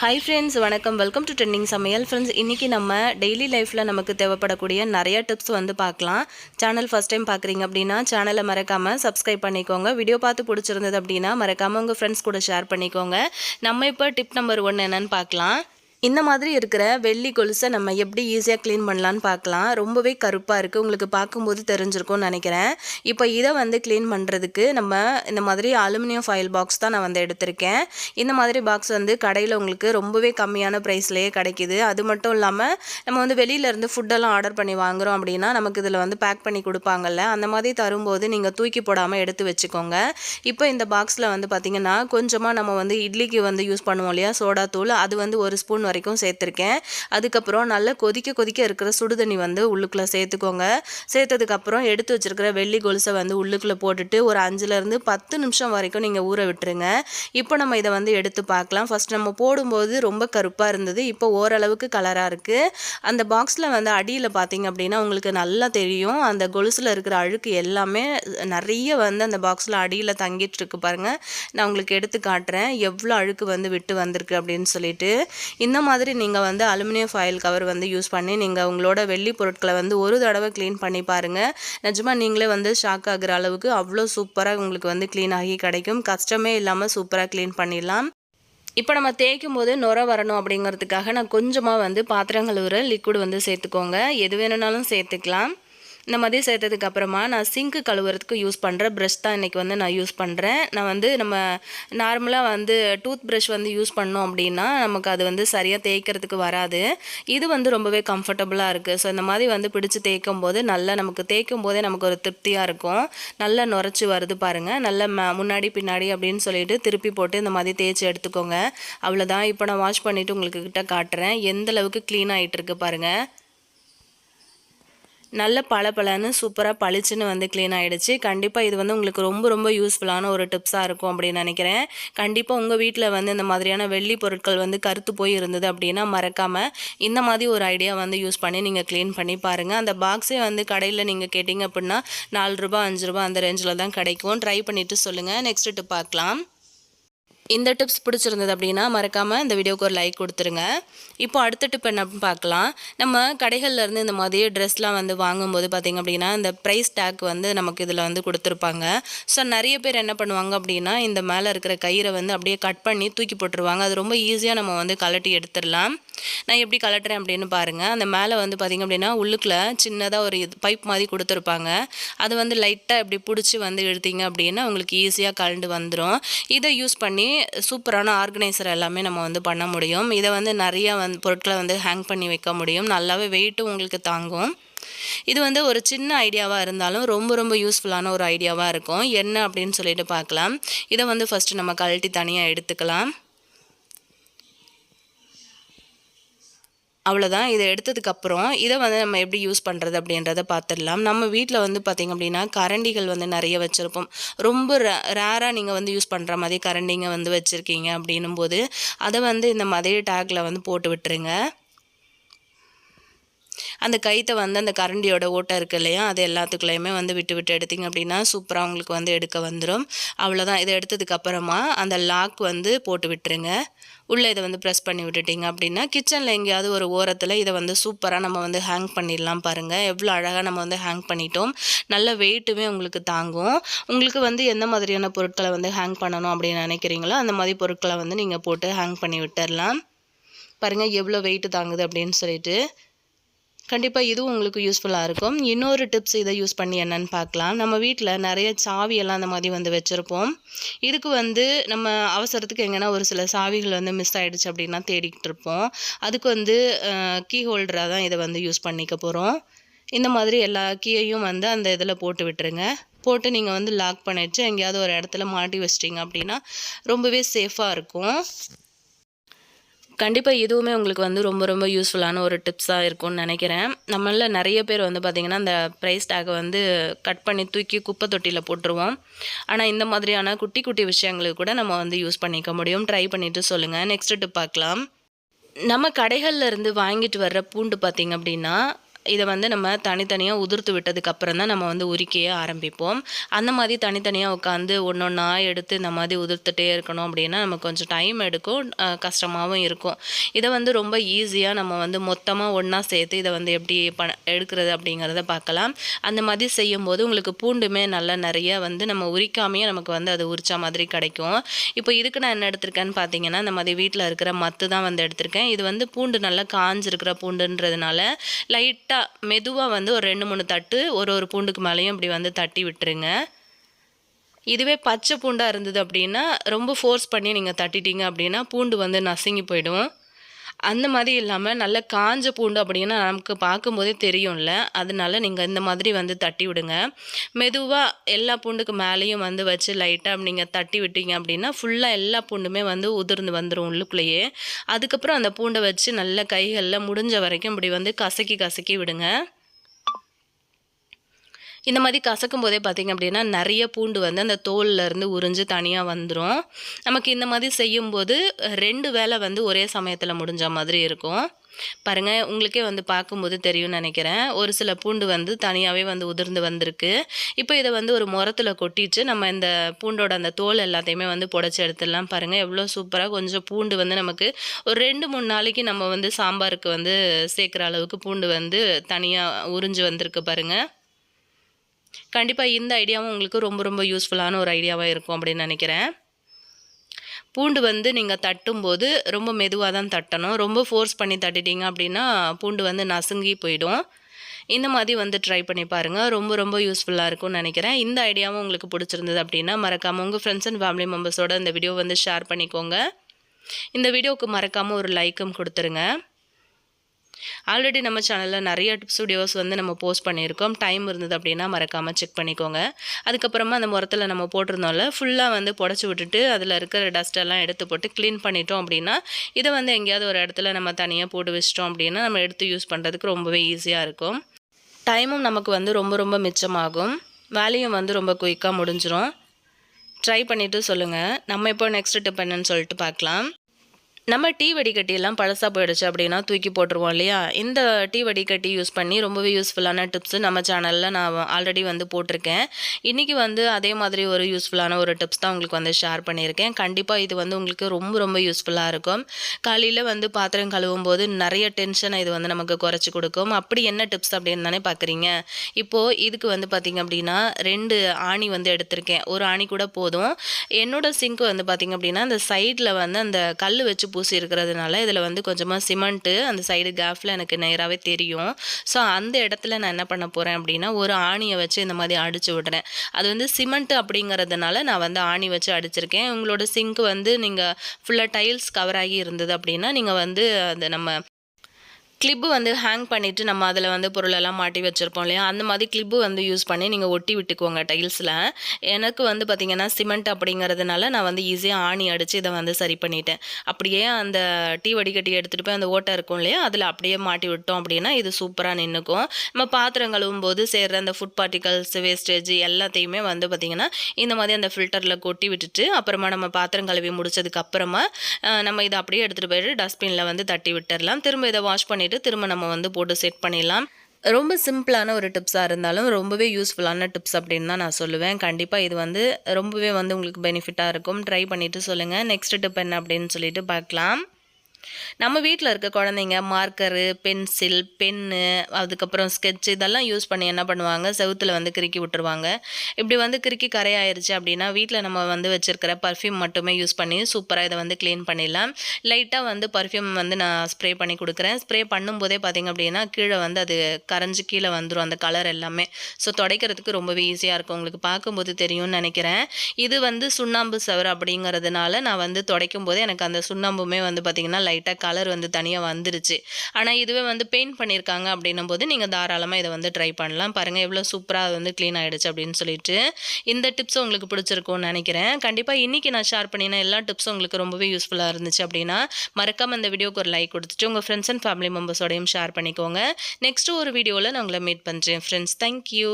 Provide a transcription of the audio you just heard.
Hi friends வணக்கம். Welcome to trending சமையல். Friends இன்றைக்கி நம்ம டெய்லி லைஃப்பில் நமக்கு தேவைப்படக்கூடிய நிறைய டிப்ஸ் வந்து பார்க்கலாம். சேனல் ஃபஸ்ட் டைம் பார்க்குறீங்க அப்படின்னா சேனலை மறக்காமல் சப்ஸ்கிரைப் பண்ணிக்கோங்க. வீடியோ பார்த்து பிடிச்சிருந்தது அப்படின்னா மறக்காமல் உங்கள் ஃப்ரெண்ட்ஸ் கூட ஷேர் பண்ணிக்கோங்க. நம்ம இப்போ டிப் நம்பர் ஒன் என்னென்னு பார்க்கலாம். இந்த மாதிரி இருக்கிற வெள்ளி கொலுசை நம்ம எப்படி ஈஸியாக க்ளீன் பண்ணலான்னு பார்க்கலாம். ரொம்பவே கருப்பாக இருக்குது உங்களுக்கு பார்க்கும்போது தெரிஞ்சிருக்கும்னு நினைக்கிறேன். இப்போ இதை வந்து க்ளீன் பண்ணுறதுக்கு நம்ம இந்த மாதிரி அலுமினியம் ஃபைல் பாக்ஸ் தான் நான் வந்து எடுத்திருக்கேன். இந்த மாதிரி பாக்ஸ் வந்து கடையில் உங்களுக்கு ரொம்பவே கம்மியான ப்ரைஸ்லேயே கிடைக்கிது. அது மட்டும் இல்லாமல் நம்ம வந்து வெளியிலேருந்து ஃபுட்டெல்லாம் ஆர்டர் பண்ணி வாங்குகிறோம் அப்படின்னா நமக்கு இதில் வந்து பேக் பண்ணி கொடுப்பாங்கல்ல. அந்த மாதிரி தரும்போது நீங்கள் தூக்கி போடாமல் எடுத்து வச்சுக்கோங்க. இப்போ இந்த பாக்ஸில் வந்து பார்த்திங்கன்னா கொஞ்சமாக நம்ம வந்து இட்லிக்கு வந்து யூஸ் பண்ணுவோம் இல்லையா? சோடா தூள். அது வந்து ஒரு ஸ்பூன் வரைக்கும் சேர்த்துருக்கேன். அதுக்கப்புறம் நல்லா கொதிக்க கொதிக்க இருக்கிற சுடுதண்ணி வந்து உள்ளுக்குள்ளே சேர்த்துக்கோங்க. சேர்த்ததுக்கப்புறம் எடுத்து வச்சிருக்கிற வெள்ளி கொலுசை வந்து உள்ளுக்குள்ளே போட்டுட்டு ஒரு அஞ்சுலேருந்து பத்து நிமிஷம் வரைக்கும் நீங்கள் ஊற விட்டுருங்க. இப்போ நம்ம இதை வந்து எடுத்து பார்க்கலாம். ஃபஸ்ட் நம்ம போடும்போது ரொம்ப கருப்பாக இருந்தது. இப்போ ஓரளவுக்கு கலராக இருக்குது அந்த பாக்ஸில் வந்து அடியில் பார்த்தீங்க அப்படின்னா உங்களுக்கு நல்லா தெரியும். அந்த கொலுசில் இருக்கிற அழுக்கு எல்லாமே நிறைய வந்து அந்த பாக்ஸில் அடியில் தங்கிட்டு இருக்கு பாருங்கள் நான் உங்களுக்கு எடுத்து காட்டுறேன். எவ்வளோ அழுக்கு வந்து விட்டு வந்திருக்கு அப்படின்னு சொல்லிட்டு. இந்த மாதிரி நீங்கள் வந்து அலுமினியம் ஃபாயில் கவர் வந்து யூஸ் பண்ணி நீங்கள் உங்களோட வெள்ளி பொருட்களை வந்து ஒரு தடவை க்ளீன் பண்ணி பாருங்கள் நிஜமாக நீங்களே வந்து ஷாக் ஆகுற அளவுக்கு அவ்வளோ சூப்பராக உங்களுக்கு வந்து க்ளீன் ஆகி கிடைக்கும். கஷ்டமே இல்லாமல் சூப்பராக க்ளீன் பண்ணிடலாம். இப்போ நம்ம தேய்க்கும் போது நுர வரணும் அப்படிங்கிறதுக்காக நான் கொஞ்சமாக வந்து பாத்திரம் கழுவுற லிக்விட் வந்து சேர்த்துக்கோங்க. எது வேணும்னாலும் சேர்த்துக்கலாம். இந்த மாதிரி சேர்த்ததுக்கு அப்புறமா நான் சிங்க்கு கழுவுறதுக்கு யூஸ் பண்ணுற ப்ரஷ் தான் இன்றைக்கி வந்து நான் யூஸ் பண்ணுறேன் நான் வந்து நம்ம நார்மலாக வந்து டூத் ப்ரஷ் வந்து யூஸ் பண்ணோம் அப்படின்னா நமக்கு அது வந்து சரியாக தேய்க்கிறதுக்கு வராது. இது வந்து ரொம்பவே கம்ஃபர்டபுளாக இருக்குது ஸோ இந்த மாதிரி வந்து பிடிச்சி தேய்க்கும் போது நல்லா நமக்கு தேய்க்கும் போதே நமக்கு ஒரு திருப்தியாக இருக்கும். நல்லா நுரைச்சி வருது பாருங்கள் நல்லா ம முன்னாடி பின்னாடி அப்படின்னு சொல்லிட்டு திருப்பி போட்டு இந்த மாதிரி தேய்ச்சி எடுத்துக்கோங்க. அவ்வளோதான் இப்போ நான் வாஷ் பண்ணிவிட்டு உங்களுக்கு கிட்ட காட்டுறேன். எந்த அளவுக்கு க்ளீன் ஆகிட்டு இருக்கு பாருங்கள் நல்ல பளபளன்னு சூப்பராக பளிச்சுன்னு வந்து க்ளீன் ஆகிடுச்சு கண்டிப்பாக இது வந்து உங்களுக்கு ரொம்ப ரொம்ப யூஸ்ஃபுல்லான ஒரு டிப்ஸாக இருக்கும் அப்படின்னு நினைக்கிறேன். கண்டிப்பாக உங்கள் வீட்டில் வந்து இந்த மாதிரியான வெள்ளி பொருட்கள் வந்து கருத்து போய் இருந்தது அப்படின்னா மறக்காமல் இந்த மாதிரி ஒரு ஐடியா வந்து யூஸ் பண்ணி நீங்கள் க்ளீன் பண்ணி பாருங்கள் அந்த பாக்ஸே வந்து கடையில் நீங்கள் கேட்டிங்க அப்படின்னா நாலு ரூபா அஞ்சு ரூபா அந்த ரேஞ்சில் தான் கிடைக்கும். ட்ரை பண்ணிவிட்டு சொல்லுங்கள் நெக்ஸ்ட் டிப் பார்க்கலாம். இந்த டிப்ஸ் பிடிச்சிருந்தது அப்படின்னா மறக்காமல் இந்த வீடியோக்கு ஒரு லைக் கொடுத்துருங்க. இப்போ அடுத்த டிப் என்ன பார்க்கலாம். நம்ம கடைகள்லேருந்து இந்த மாதிரி ட்ரெஸ்லாம் வந்து வாங்கும்போது பார்த்திங்க அப்படின்னா இந்த ப்ரைஸ் டேக் வந்து நமக்கு இதில் வந்து கொடுத்துருப்பாங்க. ஸோ நிறைய பேர் என்ன பண்ணுவாங்க அப்படின்னா இந்த மேலே இருக்கிற கயிறை வந்து அப்படியே கட் பண்ணி தூக்கி போட்டுருவாங்க. அது ரொம்ப ஈஸியாக நம்ம வந்து கலட்டி எடுத்துடலாம். நான் எப்படி கலட்டுறேன் அப்படின்னு பாருங்கள் அந்த மேலே வந்து பார்த்திங்க அப்படின்னா உள்ளுக்குள்ள சின்னதாக ஒரு இது பைப் மாதிரி கொடுத்துருப்பாங்க. அது வந்து லைட்டாக இப்படி பிடிச்சி வந்து எடுத்தீங்க அப்படின்னா உங்களுக்கு ஈஸியாக கலண்டு வந்துடும் இதை யூஸ் பண்ணி சூப்பரான ஆர்கனைசர் எல்லாமே நம்ம வந்து பண்ண முடியும். இதை வந்து நிறையா வந்து பொருட்களை வந்து ஹேங் பண்ணி வைக்க முடியும். நல்லாவே வெயிட்டும் உங்களுக்கு தாங்கும். இது வந்து ஒரு சின்ன ஐடியாவாக இருந்தாலும் ரொம்ப ரொம்ப யூஸ்ஃபுல்லான ஒரு ஐடியாவாக இருக்கும். என்ன அப்படின்னு சொல்லிட்டு பார்க்கலாம். இதை வந்து ஃபஸ்ட்டு நம்ம கழட்டி தனியாக எடுத்துக்கலாம். அவ்வளோதான் இதை எடுத்ததுக்கப்புறம் இதை வந்து நம்ம எப்படி யூஸ் பண்ணுறது அப்படின்றத பார்த்துடலாம். நம்ம வீட்டில் வந்து பார்த்திங்க அப்படின்னா கரண்டிகள் வந்து நிறைய வச்சுருப்போம். ரொம்ப ரேராக நீங்கள் வந்து யூஸ் பண்ணுற மாதிரி கரண்டிங்க வந்து வச்சுருக்கீங்க அப்படின்னும் போது அதை வந்து இந்த மதிய டேக்கில் வந்து போட்டு விட்டுருங்க. அந்த கைத்தை வந்து அந்த கரண்டியோட ஓட்டை இருக்கு இல்லையா? அது எல்லாத்துக்குள்ளேயுமே வந்து விட்டு விட்டு எடுத்திங்க அப்படின்னா சூப்பராக உங்களுக்கு வந்து எடுக்க வந்துடும் அவ்வளோதான் இதை எடுத்ததுக்கப்புறமா அந்த லாக் வந்து போட்டு விட்டுருங்க. உள்ளே இதை வந்து ப்ரெஸ் பண்ணி விட்டுட்டிங்க அப்படின்னா கிச்சனில் எங்கேயாவது ஒரு ஓரத்தில் இதை வந்து சூப்பராக நம்ம வந்து ஹேங் பண்ணிடலாம் பாருங்கள் எவ்வளோ அழகாக நம்ம வந்து ஹேங் பண்ணிட்டோம். நல்ல வெயிட்டுமே உங்களுக்கு தாங்கும். உங்களுக்கு வந்து எந்த மாதிரியான பொருட்களை வந்து ஹேங் பண்ணணும் அப்படின்னு நினைக்கிறீங்களோ அந்த மாதிரி பொருட்களை வந்து நீங்கள் போட்டு ஹேங் பண்ணி விட்டுடலாம் பாருங்கள் எவ்வளோ வெயிட்டு தாங்குது அப்படின்னு சொல்லிட்டு. கண்டிப்பாக இதுவும் உங்களுக்கு யூஸ்ஃபுல்லாக இருக்கும். இன்னொரு டிப்ஸ் இதை யூஸ் பண்ணி என்னென்னு பார்க்கலாம். நம்ம வீட்டில் நிறைய சாவியெல்லாம் அந்த மாதிரி வந்து வச்சுருப்போம். இதுக்கு வந்து நம்ம அவசரத்துக்கு எங்கன்னா ஒரு சில சாவிகள் வந்து மிஸ் ஆகிடுச்சு அப்படின்னா தேடிக்கிட்டு இருப்போம். அதுக்கு வந்து கீ ஹோல்டராக தான் இதை வந்து யூஸ் பண்ணிக்க போகிறோம் இந்த மாதிரி எல்லா கீயையும் வந்து அந்த இதில் போட்டு விட்டுருங்க. போட்டு நீங்கள் வந்து லாக் பண்ணிட்டு எங்கேயாவது ஒரு இடத்துல மாட்டி வச்சிட்டிங்க அப்படின்னா ரொம்பவே சேஃபாக இருக்கும். கண்டிப்பாக இதுவுமே உங்களுக்கு வந்து ரொம்ப ரொம்ப யூஸ்ஃபுல்லான ஒரு டிப்ஸாக இருக்கும்னு நினைக்கிறேன். நம்மளில் நிறைய பேர் வந்து பார்த்திங்கன்னா அந்த ப்ரைஸ் டேக்கை வந்து கட் பண்ணி தூக்கி குப்பை தொட்டியில் போட்டுருவோம். ஆனால் இந்த மாதிரியான குட்டி குட்டி விஷயங்களுக்கு கூட நம்ம வந்து யூஸ் பண்ணிக்க முடியும். ட்ரை பண்ணிவிட்டு சொல்லுங்கள் நெக்ஸ்ட் டிப் பார்க்கலாம் நம்ம கடைகளில் இருந்து வாங்கிட்டு வர்ற பூண்டு பார்த்திங்க அப்படின்னா இதை வந்து நம்ம தனித்தனியாக உதிர்த்து விட்டதுக்கப்புறம் தான் நம்ம வந்து உரிக்கையே ஆரம்பிப்போம். அந்த மாதிரி தனித்தனியாக உட்காந்து ஒன்று ஒன்றா எடுத்து இந்த மாதிரி உதிர்த்துட்டே இருக்கணும் அப்படின்னா நமக்கு கொஞ்சம் டைம் எடுக்கும் கஷ்டமாகவும் இருக்கும். இதை வந்து ரொம்ப ஈஸியாக நம்ம வந்து மொத்தமாக ஒன்றா சேர்த்து இதை வந்து எப்படி ப எடுக்கிறது அப்படிங்கிறத பார்க்கலாம். அந்த மாதிரி செய்யும்போது உங்களுக்கு பூண்டுமே நல்லா நிறைய வந்து நம்ம உரிக்காமையே நமக்கு வந்து அது உரிச்சா மாதிரி கிடைக்கும். இப்போ இதுக்கு நான் என்ன எடுத்திருக்கேன்னு பார்த்தீங்கன்னா இந்த மாதிரி வீட்டில் இருக்கிற மத்து தான் வந்து எடுத்திருக்கேன். இது வந்து பூண்டு நல்லா காஞ்சிருக்கிற பூண்டுன்றதுனால லைட்டாக மெதுவாக வந்து ஒரு ரெண்டு மூணு தட்டு ஒரு ஒரு பூண்டுக்கு மேலேயும் இப்படி வந்து தட்டி விட்டுருங்க. இதுவே பச்சை பூண்டாக இருந்தது அப்படின்னா ரொம்ப ஃபோர்ஸ் பண்ணி நீங்கள் தட்டிட்டீங்க அப்படின்னா பூண்டு வந்து நசுங்கி போயிடும். அந்த மாதிரி இல்லாமல் நல்ல காஞ்ச பூண்டு அப்படின்னா நமக்கு பார்க்கும்போதே தெரியும்ல. அதனால நீங்கள் இந்த மாதிரி வந்து தட்டி விடுங்க. மெதுவாக எல்லா பூண்டுக்கு மேலேயும் வந்து வச்சு லைட்டாக நீங்கள் தட்டி விட்டீங்க அப்படின்னா ஃபுல்லாக எல்லா பூண்டுமே வந்து உதிர்ந்து வந்துடும் உள்ளுக்குள்ளேயே. அதுக்கப்புறம் அந்த பூண்டை வச்சு நல்ல கைகளில் முடிஞ்ச வரைக்கும் இப்படி வந்து கசக்கி கசக்கி விடுங்க. இந்த மாதிரி கசக்கும் போதே பார்த்திங்க அப்படின்னா நிறைய பூண்டு வந்து அந்த தோல்லேருந்து உறிஞ்சு தனியாக வந்துடும் நமக்கு இந்த மாதிரி செய்யும்போது ரெண்டு வேலை வந்து ஒரே சமயத்தில் முடிஞ்ச மாதிரி இருக்கும். பாருங்கள் உங்களுக்கே வந்து பார்க்கும்போது தெரியும்னு நினைக்கிறேன். ஒரு சில பூண்டு வந்து தனியாகவே வந்து உதிர்ந்து வந்திருக்கு. இப்போ இதை வந்து ஒரு முரத்தில் கொட்டிட்டு நம்ம இந்த பூண்டோட அந்த தோல் எல்லாத்தையுமே வந்து புடச்சி எடுத்துடலாம். பாருங்கள் எவ்வளோ சூப்பராக கொஞ்சம் பூண்டு வந்து நமக்கு ஒரு ரெண்டு மூணு நாளைக்கு நம்ம வந்து சாம்பாருக்கு வந்து சேர்க்குற அளவுக்கு பூண்டு வந்து தனியாக உறிஞ்சு வந்திருக்கு பாருங்கள் கண்டிப்பாக இந்த ஐடியாவும் உங்களுக்கு ரொம்ப ரொம்ப யூஸ்ஃபுல்லான ஒரு ஐடியாவாக இருக்கும் அப்படின்னு நினைக்கிறேன். பூண்டு வந்து நீங்கள் தட்டும்போது ரொம்ப மெதுவாக தான் தட்டணும். ரொம்ப ஃபோர்ஸ் பண்ணி தட்டிட்டீங்க அப்படின்னா பூண்டு வந்து நசுங்கி போயிடும். இந்த மாதிரி வந்து ட்ரை பண்ணி பாருங்கள் ரொம்ப ரொம்ப யூஸ்ஃபுல்லாக இருக்கும்னு நினைக்கிறேன். இந்த ஐடியாவும் உங்களுக்கு பிடிச்சிருந்தது அப்படின்னா மறக்காமல் உங்கள் ஃப்ரெண்ட்ஸ் அண்ட் ஃபேமிலி மெம்பர்ஸோட இந்த வீடியோ வந்து ஷேர் பண்ணிக்கோங்க. இந்த வீடியோவுக்கு மறக்காமல் ஒரு லைக்கும் கொடுத்துருங்க. ஆல்ரெடி நம்ம சேனலில் நிறைய டிப்ஸ் வீடியோஸ் வந்து நம்ம போஸ்ட் பண்ணியிருக்கோம். டைம் இருந்தது அப்படின்னா மறக்காமல் செக் பண்ணிக்கோங்க. அதுக்கப்புறமா அந்த முரத்தில் நம்ம போட்டிருந்தோம்ல ஃபுல்லாக வந்து புடச்சி விட்டுட்டு அதில் இருக்கிற டஸ்ட்டெல்லாம் எடுத்து போட்டு க்ளீன் பண்ணிட்டோம் அப்படின்னா இதை வந்து எங்கேயாவது ஒரு இடத்துல நம்ம தனியாக போட்டு வச்சிட்டோம் அப்படின்னா நம்ம எடுத்து யூஸ் பண்ணுறதுக்கு ரொம்பவே ஈஸியாக இருக்கும். டைமும் நமக்கு வந்து ரொம்ப ரொம்ப மிச்சமாகும். வேலையும் வந்து ரொம்ப குயிக்காக முடிஞ்சிடும் ட்ரை பண்ணிவிட்டு சொல்லுங்கள் நம்ம இப்போ நெக்ஸ்ட் டிப் என்னன்னு சொல்லிட்டு பார்க்கலாம். நம்ம டீ வடிகட்டியெல்லாம் பழசாக போயிடுச்சு அப்படின்னா தூக்கி போட்டுருவோம் இல்லையா? இந்த டீ வடிகட்டி யூஸ் பண்ணி ரொம்பவே யூஸ்ஃபுல்லான டிப்ஸு நம்ம சேனலில் நான் ஆல்ரெடி வந்து போட்டிருக்கேன். இன்றைக்கி வந்து அதே மாதிரி ஒரு யூஸ்ஃபுல்லான ஒரு டிப்ஸ் தான் உங்களுக்கு வந்து ஷேர் பண்ணியிருக்கேன். கண்டிப்பாக இது வந்து உங்களுக்கு ரொம்ப ரொம்ப யூஸ்ஃபுல்லாக இருக்கும். காலையில் வந்து பாத்திரம் கழுவும் போது நிறைய டென்ஷனை இது வந்து நமக்கு குறைச்சி கொடுக்கும். அப்படி என்ன டிப்ஸ் அப்படின்னு தானே பார்க்குறீங்க இப்போது இதுக்கு வந்து பார்த்திங்க அப்படின்னா ரெண்டு ஆணி வந்து எடுத்திருக்கேன். ஒரு ஆணி கூட போதும். என்னோட சிங்க் வந்து பார்த்திங்க அப்படின்னா அந்த சைடில் வந்து அந்த கல் வச்சு பூசி இருக்கிறதுனால இதில் வந்து கொஞ்சமாக சிமெண்ட்டு அந்த சைடு கேஃபில் எனக்கு நேராகவே தெரியும். ஸோ அந்த இடத்துல நான் என்ன பண்ண போகிறேன் அப்படின்னா ஒரு ஆணியை வச்சு இந்த மாதிரி அடித்து விடுறேன். அது வந்து சிமெண்ட்டு அப்படிங்கிறதுனால நான் வந்து ஆணி வச்சு அடிச்சிருக்கேன். உங்களோட சிங்க் வந்து நீங்கள் ஃபுல்லாக டைல்ஸ் கவர் ஆகி இருந்தது அப்படின்னா நீங்கள் வந்து அந்த நம்ம கிளிப்பு வந்து ஹேங் பண்ணிவிட்டு நம்ம அதில் வந்து பொருளெல்லாம் மாட்டி வச்சுருப்போம் இல்லையா? அந்த மாதிரி கிளிப்பு வந்து யூஸ் பண்ணி நீங்கள் ஒட்டி விட்டுக்கோங்க டைல்ஸில் எனக்கு வந்து பார்த்திங்கன்னா சிமெண்ட் அப்படிங்கிறதுனால நான் வந்து ஈஸியாக ஆணி அடித்து இதை வந்து சரி பண்ணிட்டேன். அப்படியே அந்த டீ வடிகட்டி எடுத்துகிட்டு போய் அந்த ஓட்டை இருக்கும் இல்லையா? அதில் அப்படியே மாட்டி விட்டோம் அப்படின்னா இது சூப்பராக நின்றுக்கும் நம்ம பாத்திரம் கழுவும் போது சேர்கிற அந்த ஃபுட் பார்ட்டிகல்ஸ் வேஸ்டேஜ் எல்லாத்தையுமே வந்து பார்த்திங்கன்னா இந்த மாதிரி அந்த ஃபில்டரில் கொட்டி விட்டுட்டு அப்புறமா நம்ம பாத்திரம் கழுவி முடிச்சதுக்கு அப்புறமா நம்ம இதை அப்படியே எடுத்துகிட்டு போயிட்டு டஸ்ட்பினில் வந்து தட்டி விட்டுடலாம் திரும்ப இதை வாஷ் பண்ணி பண்ணிவிட்டு திரும்ப நம்ம வந்து போட்டு செட் பண்ணிடலாம். ரொம்ப சிம்பிளான ஒரு டிப்ஸாக இருந்தாலும் ரொம்பவே யூஸ்ஃபுல்லான டிப்ஸ் அப்படின்னு தான் நான் சொல்லுவேன். கண்டிப்பாக இது வந்து ரொம்பவே வந்து உங்களுக்கு பெனிஃபிட்டாக இருக்கும். ட்ரை பண்ணிவிட்டு சொல்லுங்கள் நெக்ஸ்ட் டிப் என்ன அப்படின்னு சொல்லிட்டு பார்க்கலாம். நம்ம வீட்டில் இருக்க குழந்தைங்க மார்க்கரு பென்சில் பென்னு அதுக்கப்புறம் ஸ்கெட்ச் இதெல்லாம் யூஸ் பண்ணி என்ன பண்ணுவாங்க? செவுத்தில் வந்து கிறுக்கி விட்டுருவாங்க. இப்படி வந்து கிறுக்கி கரையாயிருச்சு அப்படின்னா வீட்டில் நம்ம வந்து வச்சுருக்கிற பர்ஃப்யூம் மட்டுமே யூஸ் பண்ணி சூப்பராக இதை வந்து க்ளீன் பண்ணிடலாம். லைட்டாக வந்து பர்ஃப்யூம் வந்து நான் ஸ்ப்ரே பண்ணி கொடுக்குறேன். ஸ்ப்ரே பண்ணும்போதே பார்த்திங்க அப்படின்னா கீழே வந்து அது கரைஞ்சி கீழே வந்துடும் அந்த கலர் எல்லாமே. ஸோ துடைக்கிறதுக்கு ரொம்பவே ஈஸியாக இருக்கும். உங்களுக்கு பார்க்கும்போது தெரியும்னு நினைக்கிறேன். இது வந்து சுண்ணாம்பு சவர் அப்படிங்கிறதுனால நான் வந்து துடைக்கும் போது எனக்கு அந்த சுண்ணாம்புமே வந்து பார்த்திங்கன்னா லைட்டாக கலர் வந்து தனியாக வந்துருச்சு. ஆனால் இதுவே வந்து பெயிண்ட் பண்ணியிருக்காங்க அப்படின்னும் போது நீங்கள் தாராளமாக இதை வந்து ட்ரை பண்ணலாம். பாருங்கள் எவ்வளோ சூப்பராக வந்து க்ளீன் ஆகிடுச்சு அப்படின்னு சொல்லிட்டு இந்த டிப்ஸும் உங்களுக்கு பிடிச்சிருக்கும்னு நினைக்கிறேன். கண்டிப்பாக இன்றைக்கி நான் ஷேர் பண்ணின எல்லா டிப்ஸும் உங்களுக்கு ரொம்பவே யூஸ்ஃபுல்லாக இருந்துச்சு அப்படின்னா மறக்காமல் இந்த வீடியோக்கு ஒரு லைக் கொடுத்துட்டு உங்கள் ஃப்ரெண்ட்ஸ் அண்ட் ஃபேமிலி மெம்பர்ஸோடையும் ஷேர் பண்ணிக்கோங்க. நெக்ஸ்ட்டு ஒரு வீடியோவில் நான் உங்களை மீட் பண்ணுறேன் ஃப்ரெண்ட்ஸ் தேங்க்யூ